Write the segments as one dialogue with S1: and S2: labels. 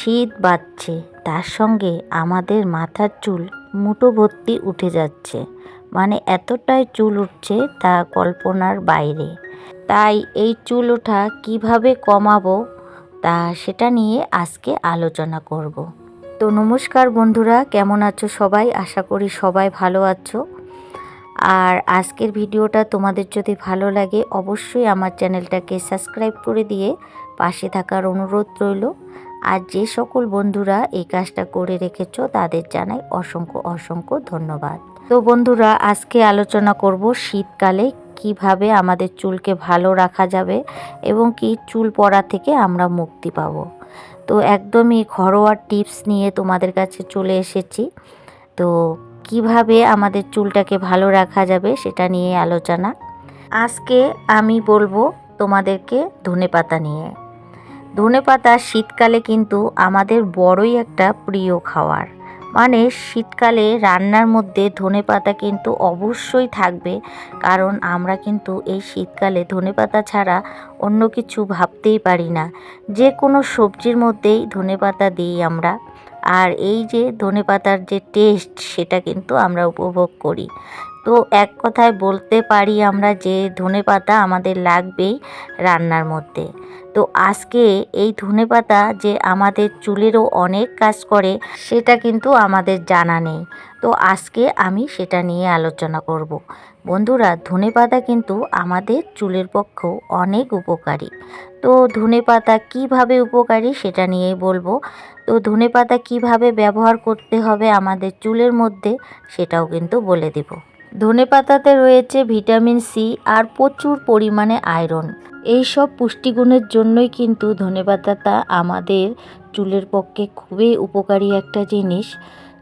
S1: শীত বাড়ছে তার সঙ্গে আমাদের মাথার চুল মুঠো ভর্তি উঠে যাচ্ছে। মানে এতটাই চুল উঠছে তা কল্পনার বাইরে। তাই এই চুল ওঠা কীভাবে কমাবো তা সেটা নিয়ে আজকে আলোচনা করব। তো নমস্কার বন্ধুরা, কেমন আছো সবাই? আশা করি সবাই ভালো আছো। আর আজকের ভিডিওটা তোমাদের যদি ভালো লাগে, অবশ্যই আমার চ্যানেলটাকে সাবস্ক্রাইব করে দিয়ে পাশে থাকার অনুরোধ রইল। আর যে সকল বন্ধুরা এই কাজটা করে রেখেছ, তাদের জানাই অসংখ্য অসংখ্য ধন্যবাদ। তো বন্ধুরা, আজকে আলোচনা করব শীতকালে কীভাবে আমাদের চুলকে ভালো রাখা যাবে এবং কি চুল পড়া থেকে আমরা মুক্তি পাব। তো একদমই ঘরোয়া টিপস নিয়ে তোমাদের কাছে চলে এসেছি। তো কীভাবে আমাদের চুলটাকে ভালো রাখা যাবে সেটা নিয়ে আলোচনা। আজকে আমি বলব তোমাদেরকে ধনে পাতা নিয়ে। ধনে পাতা শীতকালে কিন্তু আমাদের বড়ই একটা প্রিয় খাবার মানে শীতকালে রান্নার মধ্যে ধনে পাতা কিন্তু অবশ্যই থাকবে, কারণ আমরা কিন্তু এই শীতকালে ধনে পাতা ছাড়া অন্য কিছু ভাবতেই পারি না। যে কোনো সবজির মধ্যেই ধনে পাতা দিই আমরা, আর এই যে ধনে পাতার যে টেস্ট সেটা কিন্তু আমরা উপভোগ করি। তো এক কথায় বলতে পারি আমরা যে ধনে পাতা আমাদের লাগবেই রান্নার মধ্যে। তো আজকে এই ধনে পাতা যে আমাদের চুলেরও অনেক কাজ করে, সেটা কিন্তু আমাদের জানা নেই। তো আজকে আমি সেটা নিয়ে আলোচনা করব। বন্ধুরা ধনে পাতা কিন্তু আমাদের চুলের পক্ষেও অনেক উপকারী। তো ধনে পাতা কীভাবে উপকারী সেটা নিয়েই বলব। তো ধনে পাতা কীভাবে ব্যবহার করতে হবে আমাদের চুলের মধ্যে সেটাও কিন্তু বলে দেব। ধনে পাতাতে রয়েছে ভিটামিন সি আর প্রচুর পরিমাণে আয়রন। এই সব পুষ্টিগুণের জন্যই কিন্তু ধনে পাতাটা আমাদের চুলের পক্ষে খুবই উপকারী একটা জিনিস।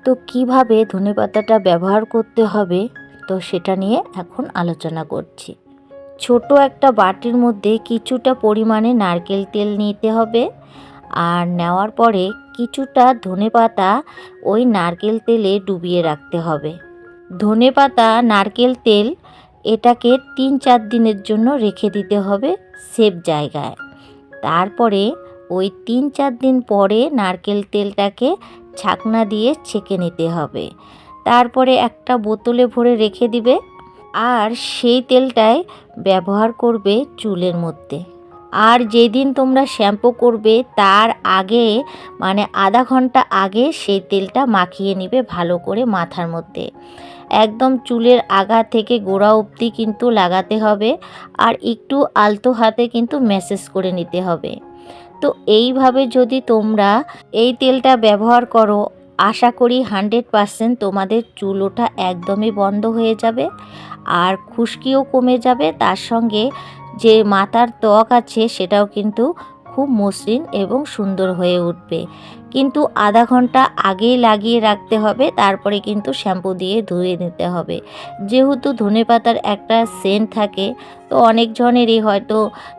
S1: তো কীভাবে ধনে পাতাটা ব্যবহার করতে হবে, তো সেটা নিয়ে এখন আলোচনা করছি। ছোট একটা বাটির মধ্যে কিছুটা পরিমাণে নারকেল তেল নিতে হবে আর নেওয়ার পরে কিছুটা ধনে পাতা ওই নারকেল তেলে ডুবিয়ে রাখতে হবে। ধনে পাতা, নারকেল তেল এটাকে তিন চার দিনের জন্য রেখে দিতে হবে সেফ জায়গায়। তারপরে ওই তিন চার দিন পরে নারকেল তেলটাকে ছাকনা দিয়ে ছেঁকে নিতে হবে। তারপরে একটা বোতলে ভরে রেখে দিবে। আর সেই তেলটাই ব্যবহার করবে চুলের মধ্যে। আর যেদিন তোমরা শ্যাম্পু করবে, তার আগে মানে আধা ঘণ্টা আগে সেই তেলটা মাখিয়ে নিবে ভালো করে মাথার মধ্যে। একদম চুলের আগা থেকে গোড়া অবধি কিন্তু লাগাতে হবে আর একটু আলতো হাতে কিন্তু ম্যাসেজ করে নিতে হবে। তো এইভাবে যদি তোমরা এই তেলটা ব্যবহার করো আশা করি হান্ড্রেড পারসেন্ট তোমাদের চুল ওঠা একদমই বন্ধ হয়ে যাবে আর খুশকিও কমে যাবে। তার সঙ্গে যে মাথার ত্বক আছে সেটাও কিন্তু খুব মসৃণ এবং সুন্দর হয়ে উঠবে। কিন্তু আধা ঘণ্টা আগেই লাগিয়ে রাখতে হবে, তারপরে কিন্তু শ্যাম্পু দিয়ে ধুয়ে নিতে হবে। যেহেতু ধনে পাতার একটা সেন্ট থাকে, তো অনেক জনেরই হয়তো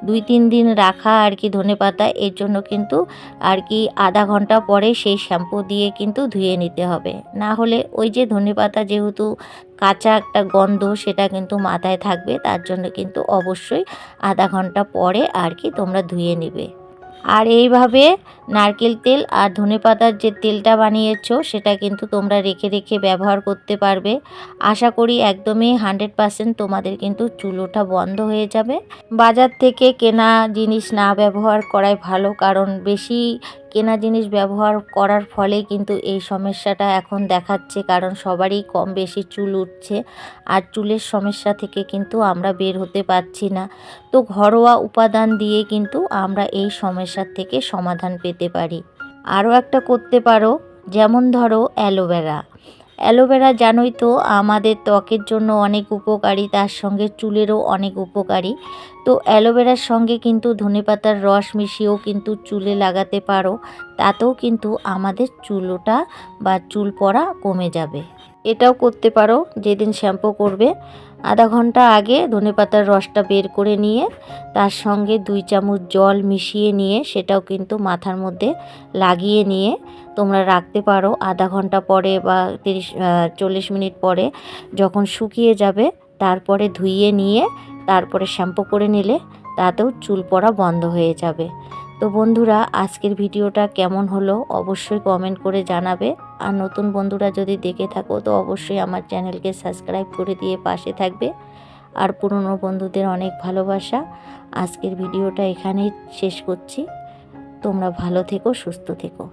S1: দুই তিন দিন রাখা আর কি ধনে পাতা, এর জন্য কিন্তু আর কি আধা ঘণ্টা পরে সেই শ্যাম্পু দিয়ে কিন্তু ধুয়ে নিতে হবে। না হলে ওই যে ধনে পাতা যেহেতু কাঁচা একটা গন্ধ, সেটা কিন্তু মাথায় থাকবে, তার জন্য কিন্তু অবশ্যই আধা ঘণ্টা পরে আর কি তোমরা ধুয়ে নিবে। আর এইভাবে নারকেল তেল আর ধনে পাতার যে তেলটা বানিয়েছো, সেটা কিন্তু তোমরা রেখে রেখে ব্যবহার করতে পারবে। আশা করি একদমই হান্ড্রেড পারসেন্ট তোমাদের কিন্তু চুল ওঠা বন্ধ হয়ে যাবে। বাজার থেকে কেনা জিনিস না ব্যবহার করাই ভালো, কারণ বেশি কেনা জিনিস ব্যবহার করার ফলে কিন্তু এই সমস্যাটা এখন দেখাচ্ছে, কারণ সবারই কম বেশি চুল উঠছে আর চুলের সমস্যা থেকে কিন্তু আমরা বের হতে পারছি না। তো ঘরোয়া উপাদান দিয়ে কিন্তু আমরা এই সমস্যার থেকে সমাধান পেতে পারি। আরও একটা করতে পারো, যেমন ধরো অ্যালোভেরা। অ্যালোভেরা জানোই তো, আমাদের ত্বকের জন্য অনেক উপকারী, তার সঙ্গে চুলেরও অনেক উপকারী। তো অ্যালোভেরার সঙ্গে কিন্তু ধনেপাতার রস মিশিয়েও কিন্তু চুলে লাগাতে পারো, তাতেও কিন্তু আমাদের চুলোটা বা চুল পড়া কমে যাবে। এটাও করতে পারো, যেদিন শ্যাম্পু করবে। আধা ঘণ্টা আগে ধনেপাতার রসটা বের করে নিয়ে, তার সঙ্গে দুই চামচ জল মিশিয়ে নিয়ে, সেটাও কিন্তু মাথার মধ্যে লাগিয়ে নিয়ে তোমরা রাখতে পারো আধা ঘণ্টা পরে বা তিরিশ চল্লিশ মিনিট পরে। যখন শুকিয়ে যাবে, তারপরে ধুইয়ে নিয়ে, তারপরে শ্যাম্পু করে নিলে, তাতেও চুল পড়া বন্ধ হয়ে যাবে। তো বন্ধুরা, আজকের ভিডিওটা কেমন হলো অবশ্যই কমেন্ট করে জানাবে। আর নতুন বন্ধুরা যদি দেখে থাকো, তো অবশ্যই আমার চ্যানেলকে সাবস্ক্রাইব করে দিয়ে পাশে থাকবে। আর পুরনো বন্ধুদের অনেক ভালোবাসা। আজকের ভিডিওটা এখানেই শেষ করছি। তোমরা ভালো থেকো, সুস্থ থেকো।